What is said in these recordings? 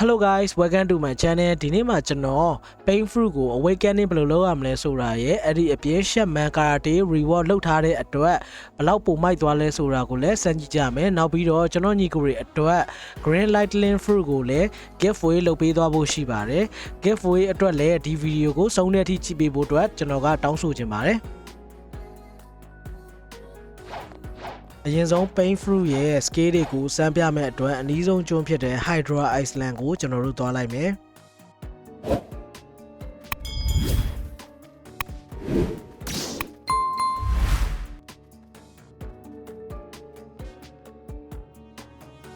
Hello guys welcome to my channel ဒီနေ့မှာကျွန်တော် pain fruit ကို awakening ဘယ်လိုလုပ်ရမလဲဆိုတာရဲ့အဲ့ဒီအပြင်းရှက်မန် karate reward လုပ်ထားတဲ့အတွက်ဘယ်လောက်ပုံမိုက်သွားလဲဆိုတာကိုလည်းစမ်းကြည့်ကြမယ်နောက်ပြီးတော့ကျွန်တော်ညီကိုတွေအတွက် green lightning fruit ကိုလည်း giveaway လုပ်ပေးသွားဖို့ရှိပါတယ် giveaway အတွက်လည်းဒီဗီဒီယိုကိုစုံတဲ့အထိကြည့်ပေးဖို့အတွက်ကျွန်တော်ကတောင်းဆိုချင်ပါတယ် အရင်ဆုံး pain fruit ရဲ့ scale တွေကိုစမ်းပြမဲ့အတွက်အနည်းဆုံးကျွန်းဖြစ်တဲ့ Hydra Iceland ကိုကျွန်တော်တို့သွားလိုက်မယ်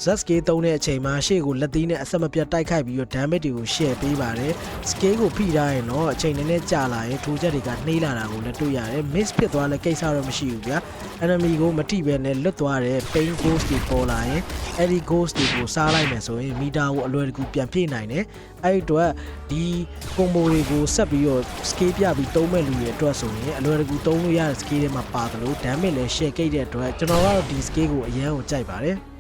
ဇက်စကေးသုံးတဲ့အချိန်မှာရှေ့ကိုလက်သီးနဲ့အဆက်မပြတ်တိုက်ခိုက်ပြီးတော့ damage တွေကို share ပေးပါတယ်။ scale ကိုဖိထားရင်တော့အချိန်နည်းနည်းကြာလာရင်ထိုးချက်တွေကနှေးလာတာကိုလည်းတွေ့ရတယ်။ miss ဖြစ်သွားလဲကိစ္စတော့မရှိဘူးဗျာ။ enemy ကိုမထိဘဲနဲ့လွတ်သွားတဲ့ pain ghost တွေပေါ်လာရင်အဲ့ဒီ ghost တွေကိုစားလိုက်မယ်ဆိုရင်မီတာကိုအလွယ်တကူပြန်ဖြည့်နိုင်တယ်။အဲ့ဒီအတွက်ဒီ combo တွေကိုဆက်ပြီးတော့ scale ပြပြီးသုံးမဲ့လူတွေအတွက်ဆိုရင်အလွယ်တကူသုံးလို့ရတဲ့ scale တွေမှာပါတယ်လို့ damage လည်း share ကိတ်တဲ့အတွက်ကျွန်တော်ကတော့ဒီ scale ကိုအရန်ကိုကြိုက်ပါတယ်။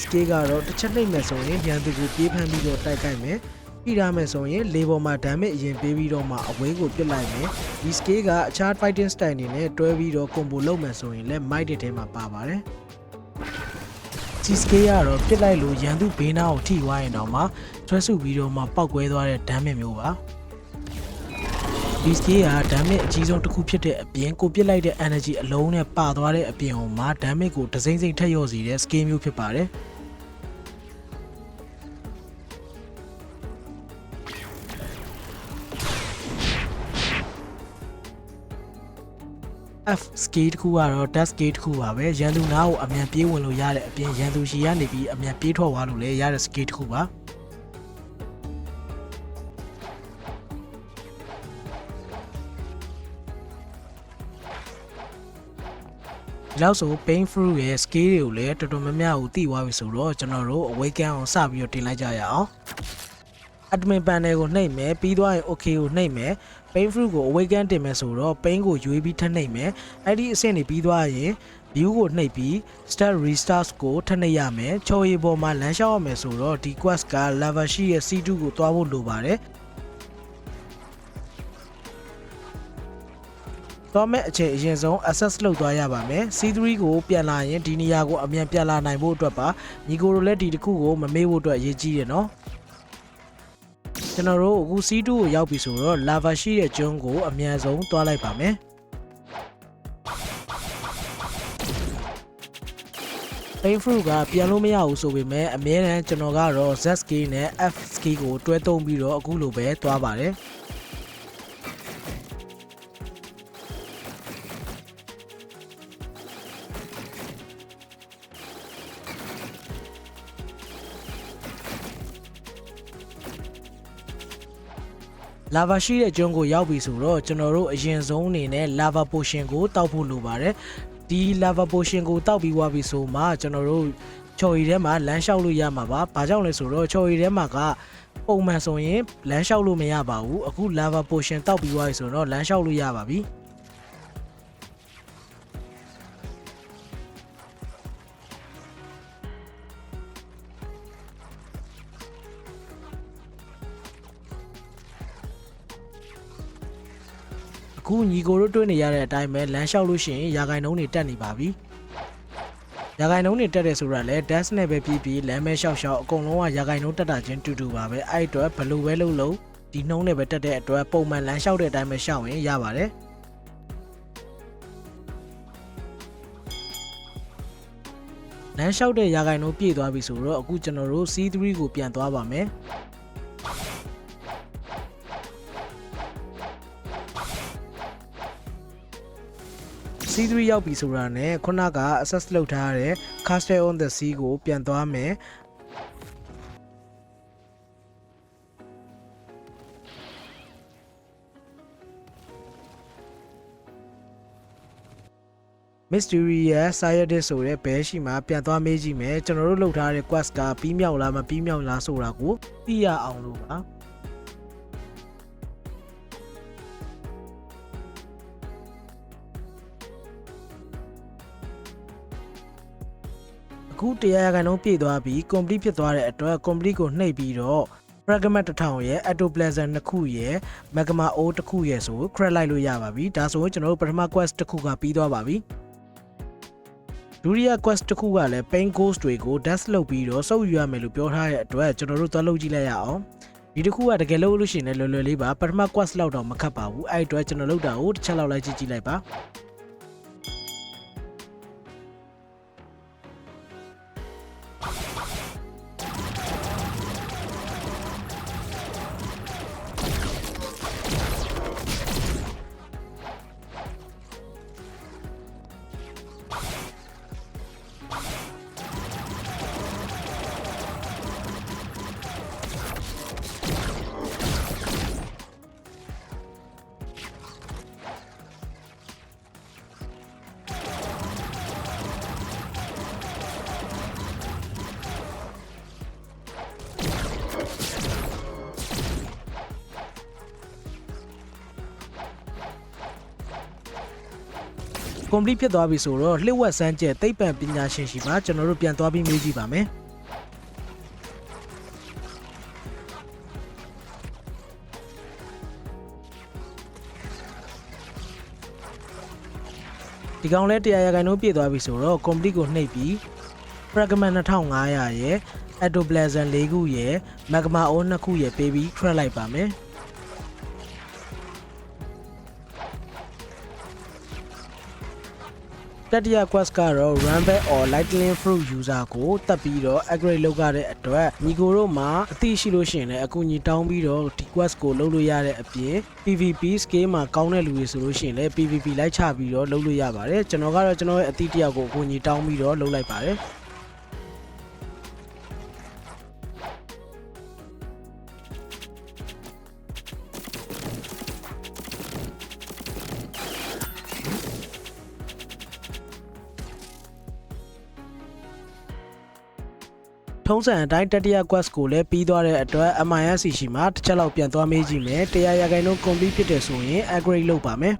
HK ကတော့တစ်ချက်နှိပ်မယ်ဆိုရင်ရန်သူကိုပြေးဖမ်းပြီးတော့တိုက်ခိုက်မယ်ပြီးရမယ်ဆိုရင်လေပေါ်မှာ damage အရင်ပေးပြီးတော့မှအဝေးကိုပစ်လိုက်မယ်ဒီ scale ကအခြား fighting style တွေနဲ့တွဲပြီးတော့ combo လုပ်မယ်ဆိုရင်လည်း might တွေထဲမှာပါပါတယ်ဒီ scale ကတော့ပစ်လိုက်လို့ရန်သူဘေးနားကိုထိသွားရင်တော့မှဆွဲဆုပြီးတော့မှပောက်ကွဲသွားတဲ့ damage မျိုးပါ ဒီ scale က damage အကြီးဆုံးတစ်ခုဖြစ်တဲ့အပြင်ကိုပစ်လိုက်တဲ့ energy အလုံးနဲ့ပါသွားတဲ့အပြင်ဟိုမှာ damage ကိုဒစိမ့်စိမ့်ထက်လျော့စေတဲ့ scale မျိုးဖြစ်ပါတယ် F skate တစ်ခုကတော့ dash skate တစ်ခုပါပဲရန်သူနားကိုအမြန်ပြေးဝင်လို့ရတဲ့အပြင်ရန်သူရှီကနေပြီးအမြန်ပြေးထွက်သွားလို့လည်းရတဲ့ skate တစ်ခုပါ ဒီလောက်ဆို pain fruit ရဲ့ scale တွေကိုလည်းတော်တော်များများကိုသိသွားပြီဆိုတော့ကျွန်တော်တို့ awaken အောင်စပြီးတော့တင်လိုက်ကြရအောင် admin panel ကိုနှိပ်မယ်ပြီးသွားရင် okay ကိုနှိပ်မယ် pain fruit ကို awaken တင်မယ်ဆိုတော့ pain ကိုရွေးပြီးထပ်နှိပ်မယ်အဲ့ဒီအဆင့်တွေပြီးသွားရင် view ကိုနှိပ်ပြီး start restart ကိုထပ်နှိပ်ရမယ်ချော်ရီပေါ်မှာလမ်းလျှောက်ရမယ်ဆိုတော့ဒီ quest က level ရှိရဲ့ C2 ကိုတွားဖို့လိုပါတယ် တော့မဲ့အချိန်အရင်ဆုံး access လုပ်သွားရပါမယ် C3 ကိုပြန်လာရင်ဒီနေရာကိုအမြန်ပြန်လာနိုင်ဖို့အတွက်ပါညီကိုတို့လည်းဒီတစ်ခုကိုမမေ့ဖို့အတွက်အရေးကြီးတယ်နော်ကျွန်တော်တို့အခု C2 ကိုရောက်ပြီဆိုတော့ lava ရှိတဲ့ကျွန်းကိုအမြန်ဆုံးသွားလိုက်ပါမယ် pain fruit ကပြန်လို့မရဘူးဆိုပေမဲ့အမြဲတမ်းကျွန်တော်ကတော့ Z ski နဲ့ F ski ကိုတွဲသုံးပြီးတော့အခုလိုပဲသွားပါတယ် လာဗာရှိတဲ့ကျွန်းကိုရောက်ပြီဆိုတော့ကျွန်တော်တို့အရင်ဆုံးအနေနဲ့ lava potion ကိုတောက်ဖို့လိုပါတယ်ဒီ lava potion ကိုတောက်ပြီးသွားပြီဆိုမှကျွန်တော်တို့ချော်ရီထဲမှာလမ်းလျှောက်လို့ရမှာပါ။ဘာကြောင့်လဲဆိုတော့ချော်ရီထဲမှာကပုံမှန်ဆိုရင်လမ်းလျှောက်လို့မရပါဘူး။အခု lava potion တောက်ပြီးသွားပြီဆိုတော့လမ်းလျှောက်လို့ရပါပြီ။ အခုညီကိုတို့တွေ့နေရတဲ့အတိုင်းပဲလမ်းလျှောက်လို့ရှိရင်ရာဂိုင်နှုံးတွေတက်နေပါပြီ။ရာဂိုင်နှုံးတွေတက်တယ်ဆိုတာလဲ dash နဲ့ပဲပြီးပြီးလမ်းမဲလျှောက်လျှောက်အကုန်လုံးကရာဂိုင်နှုံးတက်တာချင်းတူတူပါပဲ။အဲ့အတွက်ဘယ်လိုပဲလုပ်လို့ဒီနှုံးနဲ့ပဲတက်တဲ့အတွက်ပုံမှန်လမ်းလျှောက်တဲ့အတိုင်းပဲလျှောက်ရင်ရပါတယ်။လမ်းလျှောက်တဲ့ရာဂိုင်နှုန်းပြည့်သွားပြီဆိုတော့အခုကျွန်တော်တို့ C3 ကိုပြန်သွားပါမယ်။ C3 ရောက်ပြီဆိုတာနဲ့ခုနက access လုပ်ထားတဲ့ Castle on the Sea ကိုပြန်သွားမယ်။ Mysterious Scientist ဆိုတဲ့ဘဲရှိမှပြန်သွားမေးကြည့်မယ်ကျွန်တော်တို့လုပ်ထားတဲ့ quest ကပြီးမြောက်လားမပြီးမြောက်လားဆိုတာကိုသိရအောင်လို့ပါ အခုတရားရခိုင်နှုန်းပြည့်သွားပြီး complete ဖြစ်သွားတဲ့အတွက် complete ကိုနှိပ်ပြီးတော့ fragment တစ်ထောင်ရဲ့ ectoplasm နှစ်ခုရဲ့ magma o တစ်ခုရဲ့ဆို crack လိုက်လို့ရပါပြီဒါဆိုရင်ကျွန်တော်တို့ပထမ quest တစ်ခုကပြီးသွားပါပြီဒုတိယ quest တစ်ခုကလည်း pain ghost တွေကို dash လုပ်ပြီးတော့စုပ်ယူရမယ်လို့ပြောထားတဲ့အတွက်ကျွန်တော်တို့သွားလုပ်ကြည့်လိုက်ရအောင်ဒီတစ်ခုကတကယ်လို့လို့ရှိရင်လည်းလွယ်လွယ်လေးပါပထမ quest လောက်တော့မခတ်ပါဘူးအဲ့အတွက်ကျွန်တော်လုပ်တာကိုတစ်ချက်လောက်လိုက်ကြည့်ကြည့်လိုက်ပါ complete ဖြစ်သွားပြီဆိုတော့လှစ်ဝက်စမ်းကျက်သိပ္ပံပညာရှင်ရှိပါကျွန်တော်တို့ပြန်သွားပြီးမေးကြည့်ပါမယ်ဒီကောင်လဲတရားရခိုင်နှုန်းပြည့်သွားပြီဆိုတော့ complete ကိုနှိပ်ပြီး fragment 2500ရဲ့ ectoplasm ၄ခုရဲ့ magma o 2ခုရဲ့ပေးပြီး track လိုက်ပါမယ် တတိယ quest ကတော့ Rumble or Lightning Fruit user ကိုတက်ပြီးတော့ upgrade လုပ်ရတဲ့အတွက်ညီကိုတို့မှာအသိရှိလို့ရှိရင်လည်းအကူအညီတောင်းပြီးတော့ဒီ quest ကိုလုပ်လို့ရတဲ့အပြင် PVP scale မှာကောင်းတဲ့လူတွေဆိုလို့ရှိရင်လည်း PVP လိုက်ချပြီးတော့လုပ်လို့ရပါတယ်ကျွန်တော်ကတော့ကျွန်တော်ရဲ့အသိတစ်ယောက်ကိုအကူအညီတောင်းပြီးတော့လုပ်လိုက်ပါတယ် ထုံးစံအတိုင်းတတိယ quest ကိုလည်းပြီးသွားတဲ့အတွက် MISC ရှိမှတစ်ချက်လောက်ပြန်သွားမေးကြည့်မယ်တရားရခိုင်နှုန်း complete ဖြစ်တယ်ဆိုရင် upgrade လုပ်ပါမယ်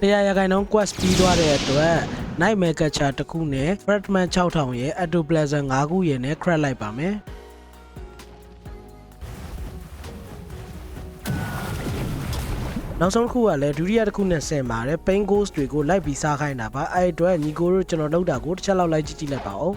တရားရခိုင်နှုန်း quest ပြီးသွားတဲ့အတွက် Nightmare Catcher တစ်ခုနဲ့ Fragment 6000ရဲ့ Ectoplasm 5ခုရဲ့နဲ့ crack လိုက်ပါမယ် နောက်ဆုံးတစ်ခုကလည်းဒုတိယတစ်ခုနဲ့ဆင်ပါတယ် pain ghost တွေကိုလိုက်ပြီးစားခိုင်းတာပါအဲ့အတွက်ညီကိုတို့ကျွန်တော်လုပ်တာကိုတစ်ချက်လောက်လိုက်ကြည့်ကြည့်လိုက်ပါဦး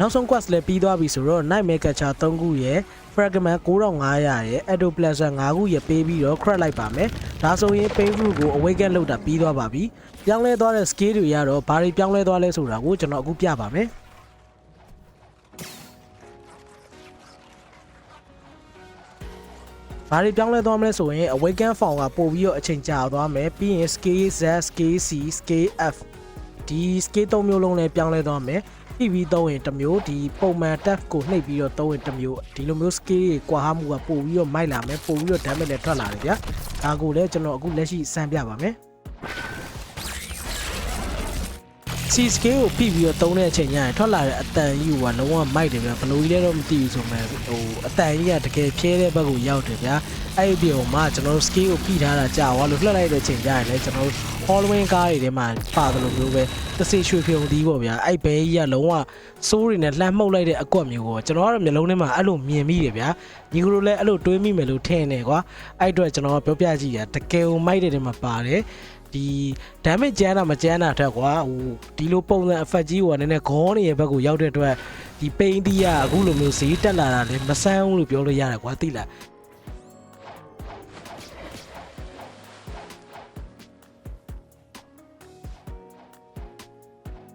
နောက်ဆုံး quest လည်းပြီးသွားပြီဆိုတော့ Nightmare Catcher 3ခုရဲ့ Fragment 9500ရဲ့ Ectoplasm 5ခုရဲ့ပေးပြီးတော့ crack လိုက်ပါမယ်ဒါဆိုရင် Pain Fruit ကို Awaken လုပ်တာပြီးသွားပါပြီပြောင်းလဲသွားတဲ့ skill တွေရတော့ဘာတွေပြောင်းလဲသွားလဲဆိုတာကိုကျွန်တော်အခုပြပါမယ်ဘာတွေပြောင်းလဲသွားမလဲဆိုရင် Awaken Form ကပို့ပြီးတော့အချိန်ကြာသွားမယ်ပြီးရင် Scale Z Scale C Scale F ဒီ scale ၃မျိုးလုံးလည်းပြောင်းလဲသွားမယ် PV သုံးရင်တစ်မျိုးဒီပုံမှန် tab ကိုနှိပ်ပြီးတော့သုံးရင်တစ်မျိုးဒီလိုမျိုး scale တွေကွာဟမှုကပို့ပြီးတော့မိုက်လာမယ်ပို့ပြီးတော့ damage လည်းထွက်လာတယ်ဗျာဒါကိုလည်းကျွန်တော်အခုလက်ရှိစမ်းပြပါမယ် C scale ကိုဖိပြီးတော့သုံးတဲ့အချိန်ညရင်ထွက်လာတဲ့အတန်ကြီးကလုံးဝမိုက်တယ်ဗျာဘယ်လိုကြီးလဲတော့မသိဘူးဆိုမှဟိုအတန်ကြီးကတကယ်ဖြဲတဲ့ဘက်ကိုရောက်တယ်ဗျာအဲ့ဒီပြုံမှာကျွန်တော်တို့ scale ကိုဖိထားတာကြာသွားလို့လှက်လိုက်တဲ့အချိန်ကျရင်လည်းကျွန်တော်တို့ Halloween ကားတွေထဲမှာပါတယ်လို့မျိုးပဲတစေရွှေဖြုံသီးပေါ့ဗျာအဲ့ဘဲကြီးကလုံးဝစိုးတွေနဲ့လှမ်းမှုတ်လိုက်တဲ့အကွက်မျိုးကိုကျွန်တော်ကတော့မျိုးလုံးထဲမှာအဲ့လိုမြင်မိတယ်ဗျာညီကတို့လည်းအဲ့လိုတွေးမိမယ်လို့ထင်တယ်ကွာအဲ့အတွက်ကျွန်တော်ပြောပြကြည့်ရတကယ်ကိုမိုက်တဲ့ထဲမှာပါတယ် ဒီ damage ကျန်းတာမကျန်းတာထက်ကွာဟိုဒီလိုပုံစံ effect ကြီးဟိုကနည်းနည်းခေါင်းနေရဲ့ဘက်ကိုရောက်တဲ့အတွက်ဒီ pain တီးကအခုလိုမျိုးဈေးတက်လာတာလည်းမဆန်းဘူးလို့ပြောလို့ရတယ်ကွာသိလား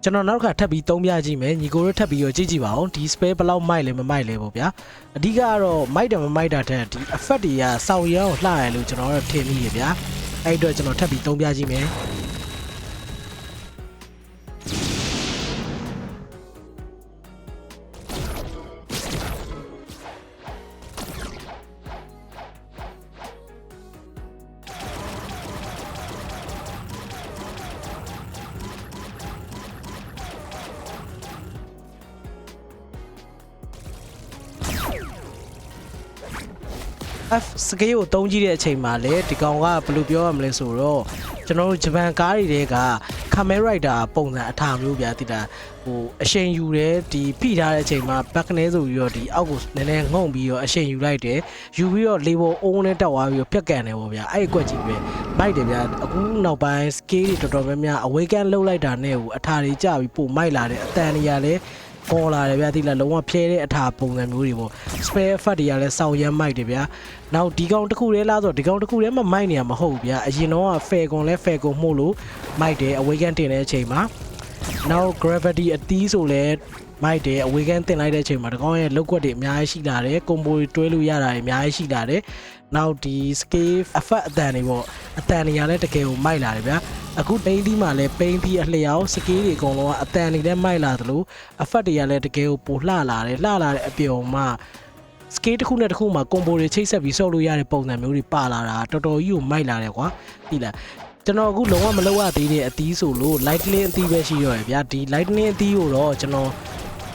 ကျွန်တော်နောက်တစ်ခါထပ်ပြီးသုံးပြကြည့်မယ်ညီကိုတို့ထပ်ပြီးတော့ကြည့်ကြည့်ပါဦးဒီ spare ဘယ်လောက်မိုက်လဲမမိုက်လဲပေါ့ဗျာအဓိကကတော့မိုက်တယ်မမိုက်တာတဲ့ဒီ effect တွေကစောင့်ရအောင်လှရလို့ကျွန်တော်တို့ထင်မိရဗျာ အဲ့အတွက်ကျွန်တော်ထပ်ပြီးသုံးပြကြည့်မယ် F scale ကိုတုံးကြည့်တဲ့အချိန်မှာလေဒီကောင်ကဘယ်လိုပြောရမလဲဆိုတော့ကျွန်တော်တို့ဂျပန်ကားတွေတဲက Kamen Rider ပုံစံအထာမျိုးဗျာတိတာဟိုအရှင်ယူတယ်ဒီဖိထားတဲ့အချိန်မှာ back နဲ့ဆိုပြီးတော့ဒီအောက်ကိုနည်းနည်းငုံပြီးတော့အရှင်ယူလိုက်တယ်ယူပြီးတော့ level အုံးနဲ့တက်သွားပြီးတော့ပြက်ကန်တယ်ပေါ့ဗျာအဲ့ဒီကွက်ကြီးပဲမိုက်တယ်ဗျာအခုနောက်ပိုင်း scale တွေတော်တော်များများ awaken လောက်လိုက်တာနဲ့ဟိုအထာတွေကြပြီးပိုမိုက်လာတယ်အတန်တွေကလည်း ပေါ်လာတယ်ဗျာတိလာလုံးဝဖျဲတဲ့အထာပုံစံမျိုးတွေပေါ့ spare effect တွေကလည်းစောင့်ရမ်းမိုက်တယ်ဗျာနောက်ဒီကောင်တစ်ခုတည်းလားဆိုတော့ဒီကောင်တစ်ခုတည်းမှမိုက်နေရမဟုတ်ဘူးဗျာအရင်တော့က fair ကွန်လဲ fair ကွန်မှုလို့မိုက်တယ် awaken တင်တဲ့အချိန်မှာနောက် gravity အတီးဆိုလဲမိုက်တယ် awaken တင်လိုက်တဲ့အချိန်မှာဒီကောင်ရဲ့လောက်ွက်တွေအများကြီးရှိလာတယ် combo တွေတွဲလို့ရတာတွေအများကြီးရှိလာတယ်နောက်ဒီ scale effect အတန်တွေပေါ့အတန်တွေကလည်းတကယ်ကိုမိုက်လာတယ်ဗျာ အခု paint ဒီမှာလည်း paint ဒီအလျောက် scale တွေအကုန်လုံးကအတန်တွေလည်းမိုက်လာသလို effect တွေကလည်းတကယ်ကိုပိုလှလာတယ်လှလာတဲ့အပြုံမှာ scale တစ်ခုနဲ့တစ်ခုမှာ combo တွေချိတ်ဆက်ပြီးဆော့လို့ရတဲ့ပုံစံမျိုးတွေပါလာတာတော်တော်ကြီးကိုမိုက်လာတယ်ကွာသိလားကျွန်တော်အခုလုံးဝမလုပ်ရသေးတဲ့အသီးဆိုလို့ lightning အသီးပဲရှိရောရယ်ဗျာဒီ lightning အသီးကိုတော့ကျွန်တော်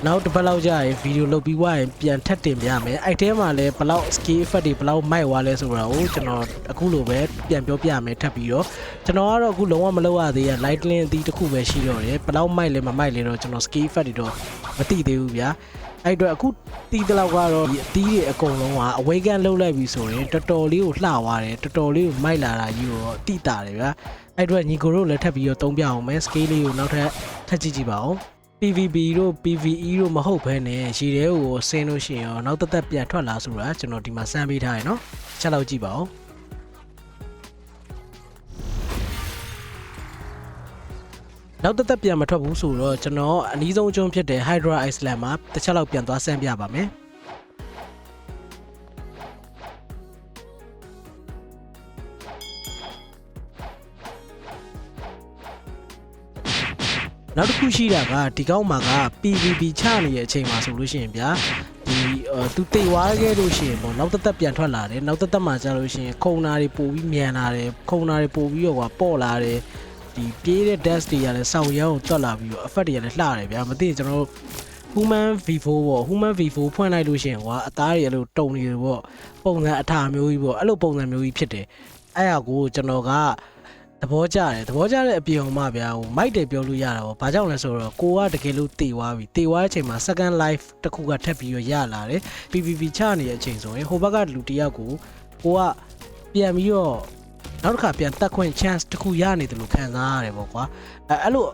နောက်တစ်ပတ်လောက်ကြာရင်ဗီဒီယိုလုပ်ပြီးွားရင်ပြန်ထပ်တင်ပြမယ်အဲ့ထဲမှာလည်းဘလောက် scale effect တွေဘလောက်မိုက်သွားလဲဆိုတာကိုကျွန်တော်အခုလိုပဲပြန်ပြောပြမယ်ထပ်ပြီးတော့ကျွန်တော်ကတော့အခုလုံးဝမလုပ်ရသေးတဲ့ lightning အသီးတစ်ခုပဲရှိတော့တယ်ဘလောက်မိုက်လဲမမိုက်လဲတော့ကျွန်တော် scale effect တွေတော့မသိသေးဘူးဗျာအဲ့အတွက်အခုတီးတလောက်ကတော့ဒီအတီးတွေအကုန်လုံးကအဝေကန်လှုပ်လိုက်ပြီဆိုရင်တော်တော်လေးကိုလှသွားတယ်တော်တော်လေးကိုမိုက်လာတာကြီးကိုတော့တိတာတယ်ဗျာအဲ့အတွက်ညီကိုတို့လည်းထပ်ပြီးတော့တုံးပြအောင်မယ် scale လေးကိုနောက်ထပ်ထပ်ကြည့်ကြည့်ပါဦး PVB တို့ PVE တို့မဟုတ်ဘဲနဲ့ရေထဲကိုဆင်းလို့ရှိရင်ရောနောက်တစ်သက်ပြန်ထွက်လာဆိုတာကျွန်တော်ဒီမှာစမ်းပေးထားရယ်နော်ချက်လောက်ကြည့်ပါဦးနောက်တစ်သက်ပြန်မထွက်ဘူးဆိုတော့ကျွန်တော်အနည်းဆုံးအကျုံးဖြစ်တဲ့ Hydra Iceland မှာတစ်ချက်လောက်ပြန်သွားဆန်းပြပါမယ် နောက်တစ်ခုရှိတာကဒီကောက်မှာက PVP ချနေတဲ့အချိန်မှာဆိုလို့ရှိရင်ဗျာဒီသူတေဝါခဲ့လို့ရှိရင်ပေါ့နောက်တစ်သက်ပြန်ထွက်လာတယ်နောက်တစ်သက်မှာကျလို့ရှိရင်ခုံနာတွေပို့ပြီးမြန်လာတယ်ခုံနာတွေပို့ပြီးတော့ပေါ့လာတယ်ဒီပြေးတဲ့ dash တွေကလည်းစောင့်ရအောင်တွက်လာပြီးတော့ effect တွေကလည်းလှတယ်ဗျာမသိကျွန်တော်တို့ human v4 ပေါ့ human v4 ဖွင့်လိုက်လို့ရှိရင်ကွာအသားတွေအဲ့လိုတုံနေတယ်ပေါ့ပုံစံအထာမျိုးကြီးပေါ့အဲ့လိုပုံစံမျိုးကြီးဖြစ်တယ်အဲ့ဟာကိုကျွန်တော်က သဘောကျတယ်သဘောကျတဲ့အပြင်အောင်မှဗျာဟိုမိုက်တယ်ပြောလို့ရတာပေါ့ဘာကြောင့်လဲဆိုတော့ကိုကတကယ်လို့တေသွားပြီတေသွားတဲ့အချိန်မှာ second life တစ်ခုကထပ်ပြီးတော့ရလာတယ် PVP ချနေတဲ့အချိန်ဆိုရင်ဟိုဘက်ကလူတစ်ယောက်ကိုကိုကပြန်ပြီးတော့နောက်တစ်ခါပြန်တက်ခွင့် chance တစ်ခုရနေတယ်လို့ခံစားရတယ်ပေါ့ကွာအဲအဲ့လို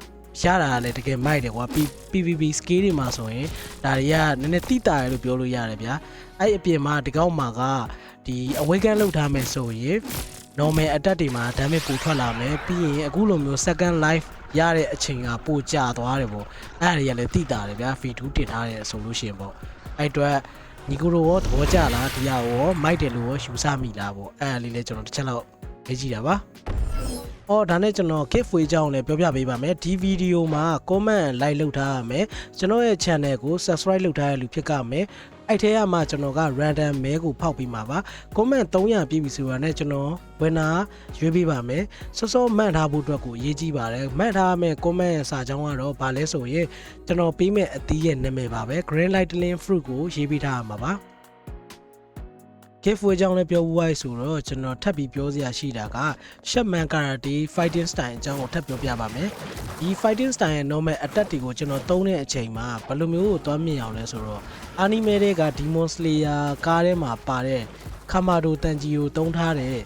ရတာကလည်းတကယ်မိုက်တယ်ကွာ PVP scale တွေမှာဆိုရင်ဒါတွေကနည်းနည်းတိတာရလို့ပြောလို့ရတယ်ဗျာအဲ့အပြင်မှာဒီကောက်မှာကဒီ awaken လောက်ထားမယ်ဆိုရင် normal attack တွေမှာ damage ပိုထွက်လာမယ်ပြီးရင်အခုလိုမျိုး second life ရတဲ့အချိန်ကပိုကျသွားတယ်ပေါ့အဲ့ဒါတွေကလည်းတိတာတယ်ဗျာ V2 တင်ထားတယ်ဆိုလို့ရှိရင်ပေါ့အဲ့အတွက်ညီကိုရောသဘောကျလားဒီဟာရောမိုက်တယ်လို့ရောယူဆမိလားပေါ့အဲ့ဒါလေးလည်းကျွန်တော်တစ်ချက်လောက်လေ့ကြည့်တာပါ။အော်ဒါနဲ့ကျွန်တော် gift way ကြောင်းလည်းပြောပြပေးပါမယ်။ဒီဗီဒီယိုမှာ comment like လုပ်ထားရမယ်။ကျွန်တော်ရဲ့ channel ကို subscribe လုပ်ထားရလူဖြစ်ကမယ်။ အဲ့ထဲကမှကျွန်တော်က random မဲကိုဖောက်ပြီးမှာပါ။ comment 300ပြည့်ပြီဆိုတာနဲ့ကျွန်တော်ဝင်နာရွေးပေးပါမယ်။စောစောမှတ်ထားဖို့အတွက်ကိုအရေးကြီးပါတယ်။မှတ်ထားရမယ့် comment စာကြောင်းကတော့ဗာလဲဆိုရင်ကျွန်တော်ပေးမဲ့အသီးရဲ့နာမည်ပါပဲ။ green lightning fruit ကိုရေးပေးထားရမှာပါ။ giveaway ကြောင်းလည်းပြောဘူးဝိုင်းဆိုတော့ကျွန်တော်ထပ်ပြီးပြောစရာရှိတာက Shatman Karate Fighting Style အကြောင်းကိုထပ်ပြောပြပါမယ်။ဒီ Fighting Style ရဲ့ normal attack တွေကိုကျွန်တော်သုံးတဲ့အချိန်မှာဘယ်လိုမျိုးကိုသွားမြင်အောင်လဲဆိုတော့ anime တွေက Demon Slayer ကားထဲမှာပါတဲ့ Kamado Tanjiro သုံးထားတဲ့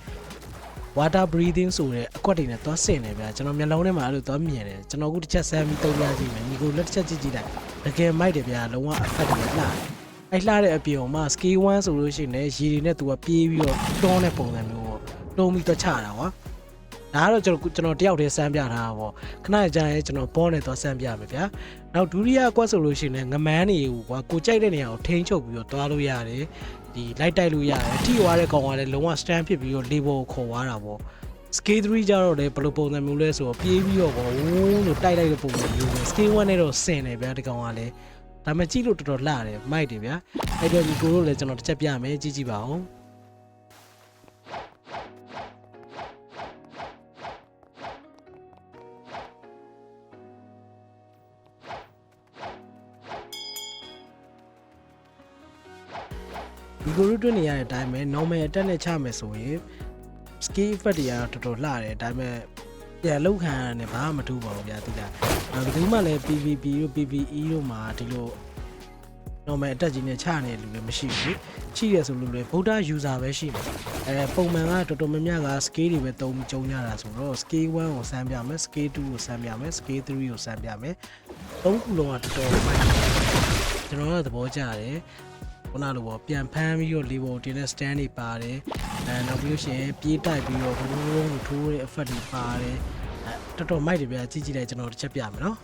water breathing ဆိုတဲ့အကွက်တွေနဲ့သွားဆင်နေဗျာကျွန်တော်မျက်လုံးထဲမှာအဲ့လိုသွားမြင်တယ်ကျွန်တော်အခုတစ်ချက်ဆမ်းပြီးသုံးပြကြည့်မယ်ညီကိုလက်တစ်ချက်ကြည့်ကြည့်လိုက်တကယ်မိုက်တယ်ဗျာလုံးဝ effect တွေလှတယ် အဲ့လှတဲ့အပြင်မှာ scale 1ဆိုလို့ရှိရင်လည်းရေတွေနဲ့သူကပြေးပြီးတော့တွန်းတဲ့ပုံစံမျိုးပေါ့တွန်းပြီးတော့ချတာကွာဒါကတော့ကျွန်တော်ကျွန်တော်တယောက်တည်းစမ်းပြထားတာပေါ့ခဏကြာရင်ကျွန်တော်ဘောနဲ့သွားစမ်းပြမယ်ဗျာနောက်ဒုတိယအကွက်ဆိုလို့ရှိရင်လည်းငမန်းနေကိုကွာကိုကြိုက်တဲ့နေရာကိုထိန်းချုပ်ပြီးတော့သွားလို့ရတယ်ဒီလိုက်တိုက်လို့ရတယ်ထိသွားတဲ့ကောင်ကလည်းလုံးဝ stand ဖြစ်ပြီးတော့ label ကိုခေါ်သွားတာပေါ့ scale 3ကြတော့လေဘယ်လိုပုံစံမျိုးလဲဆိုတော့ပြေးပြီးတော့ပေါ့ဝုန်းလို့တိုက်လိုက်တဲ့ပုံစံမျိုးပဲ scale 1နဲ့တော့ဆင်တယ်ဗျာဒီကောင်ကလည်း ဒါပေမဲ့ကြည့်လို့တော်တော်လှတယ်မိုက်တယ်ဗျာအဲ့တော့ဒီကိုတို့လည်းကျွန်တော်တစ်ချက်ပြမယ်ကြည့်ကြည့်ပါဦးဒီကိုတို့တွေ့နေရတဲ့အတိုင်းပဲ normal အတက်နဲ့ချမယ်ဆိုရင် skill effect တွေကတော့တော်တော်လှတယ်ဒါပေမဲ့ ပြန်လောက်ခံရတယ်ဘာမှမထူးပါဘူးဗျာတိကျအဲဘယ်သူမှလည်း PVP တို့ PVE တို့မှာဒီလို normal အတက်ကြီးနဲ့ချနေတဲ့လူလည်းမရှိဘူးချိရဆိုလို့လေဗုဒ္ဓ user ပဲရှိတယ်အဲပုံမှန်ကတော်တော်များများက scale တွေပဲတုံးကြုံကြတာဆိုတော့ scale 1ကိုစမ်းပြမယ် scale 2ကိုစမ်းပြမယ် scale 3ကိုစမ်းပြမယ်သုံးခုလုံးကတော်တော်မိုက်တယ်ကျွန်တော်တို့သဘောကျတယ် ခုနလိုပေါ့ပြန်ဖမ်းပြီးတော့ level တင်တဲ့ stand တွေပါတယ်အဲနောက်ပြီးလို့ရှိရင်ပြေးတိုက်ပြီးတော့ဘုံဘုံကိုထိုးတဲ့ effect တွေပါတယ်အဲတော်တော်မိုက်တယ်ဗျာကြည့်ကြည့်လိုက်ကျွန်တော်တစ်ချက်ပြမယ်နော်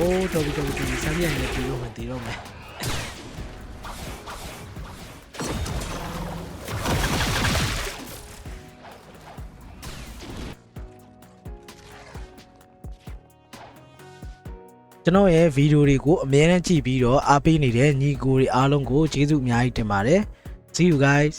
အိုးတော်ပြီတော်ပြီတော်ပြီစမ်းပြန်နေပြီလို့မသိတော့မယ်ကျွန်တော်ရဲ့ဗီဒီယိုတွေကိုအမြဲတမ်းကြည့်ပြီးတော့အားပေးနေတဲ့ညီကိုတွေအားလုံးကိုကျေးဇူးအများကြီးတင်ပါတယ် See you guys